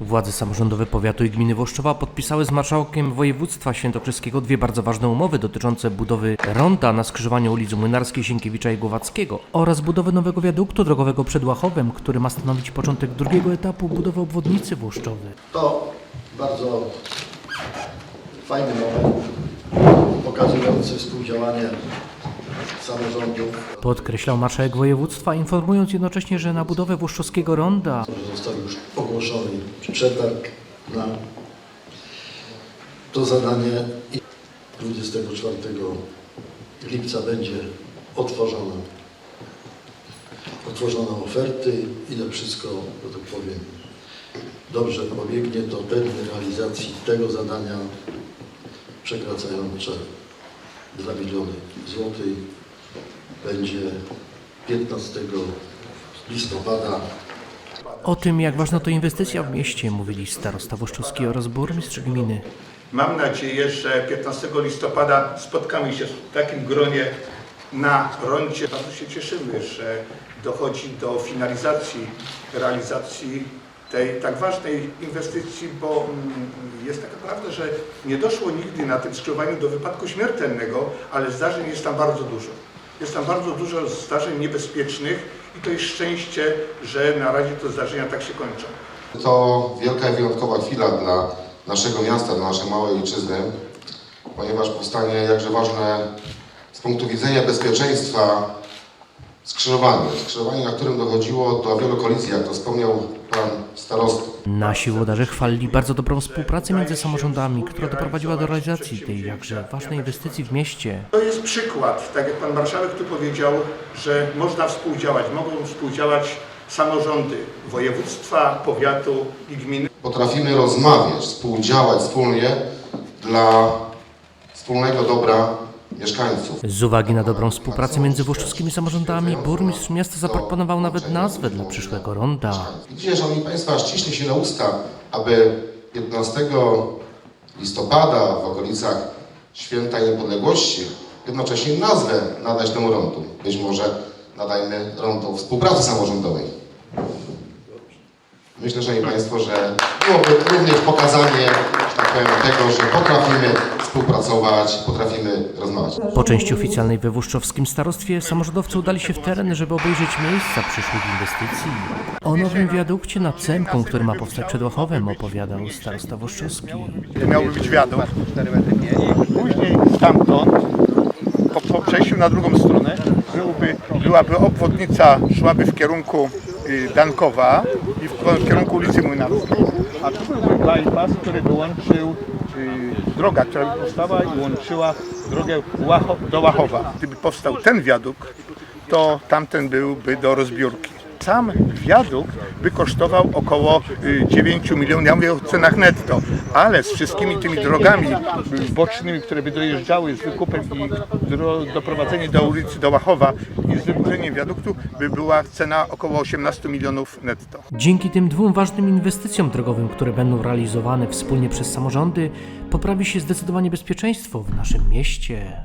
Władze samorządowe powiatu i gminy Włoszczowa podpisały z marszałkiem województwa świętokrzyskiego dwie bardzo ważne umowy dotyczące budowy ronda na skrzyżowaniu ulic Młynarskiej, Sienkiewicza i Głowackiego oraz budowy nowego wiaduktu drogowego przed Łachowem, który ma stanowić początek drugiego etapu budowy obwodnicy Włoszczowy. To bardzo fajny moment pokazujący współdziałanie samorządów, Podkreślał marszałek województwa, informując jednocześnie, że na budowę włoszczowskiego ronda został już ogłoszony przetarg na to zadanie i 24 lipca będzie otworzona, otworzona oferty i wszystko, że tak powiem, dobrze pobiegnie, to termin realizacji tego zadania przekraczające 2 miliony złotych będzie 15 listopada o tym, jak ważna to inwestycja w mieście, mówili starosta Włoszczowski oraz burmistrz gminy. Mam nadzieję, że 15 listopada spotkamy się w takim gronie na rondzie. Bardzo się cieszymy, że dochodzi do finalizacji, realizacji tej tak ważnej inwestycji, bo mm, jest taka prawda, że nie doszło nigdy na tym skrzyżowaniu do wypadku śmiertelnego, ale zdarzeń jest tam bardzo dużo. Jest tam bardzo dużo zdarzeń niebezpiecznych i to jest szczęście, że na razie te zdarzenia tak się kończą. To wielka i wyjątkowa chwila dla naszego miasta, dla naszej małej ojczyzny, ponieważ powstanie jakże ważne z punktu widzenia bezpieczeństwa skrzyżowanie. Skrzyżowanie, na którym dochodziło do wielu kolizji, jak to wspomniał pan starosta. Nasi włodarze chwalili bardzo dobrą współpracę między samorządami, która doprowadziła do realizacji tej jakże ważnej inwestycji w mieście. To jest przykład, tak jak pan marszałek tu powiedział, że można współdziałać, mogą współdziałać samorządy województwa, powiatu i gminy. Potrafimy rozmawiać, współdziałać wspólnie dla wspólnego dobra mieszkańców. Z uwagi na dobrą współpracę między włoszczowskimi samorządami, burmistrz miasta zaproponował nawet nazwę dla przyszłego ronda. Widzicie, Szanowni Państwo, aż ciśnie się na usta, aby 15 listopada w okolicach Święta Niepodległości jednocześnie nazwę nadać temu rondu. Być może nadajmy rondo współpracy samorządowej. Myślę, Szanowni Państwo, że byłoby również pokazanie, tego, że potrafimy współpracować, potrafimy rozmawiać. Po części oficjalnej we Włoszczowskim Starostwie samorządowcy udali się w teren, żeby obejrzeć miejsca przyszłych inwestycji. O nowym wiadukcie nad Cemką, który ma powstać przed Łachowem, opowiadał starosta Włoszczowski. Miałby być wiadukt. Później stamtąd, po, po przejściu na drugą stronę, byłby, byłaby obwodnica, szłaby w kierunku Dankowa i w, kierunku ulicy Młynarskiej. A tu byłby bypass, który łączył y, droga, która powstała i łączyła drogę do Łachowa. Gdyby powstał ten wiadukt, to tamten byłby do rozbiórki. Sam wiadukt by kosztował około y, 9 milionów, ja mówię o cenach netto, ale z wszystkimi tymi drogami y, bocznymi, które by dojeżdżały z wykupem i doprowadzenie do ulicy do Łachowa i z wyburzeniem wiaduktu by była cena około 18 milionów netto. Dzięki tym dwóm ważnym inwestycjom drogowym, które będą realizowane wspólnie przez samorządy, poprawi się zdecydowanie bezpieczeństwo w naszym mieście.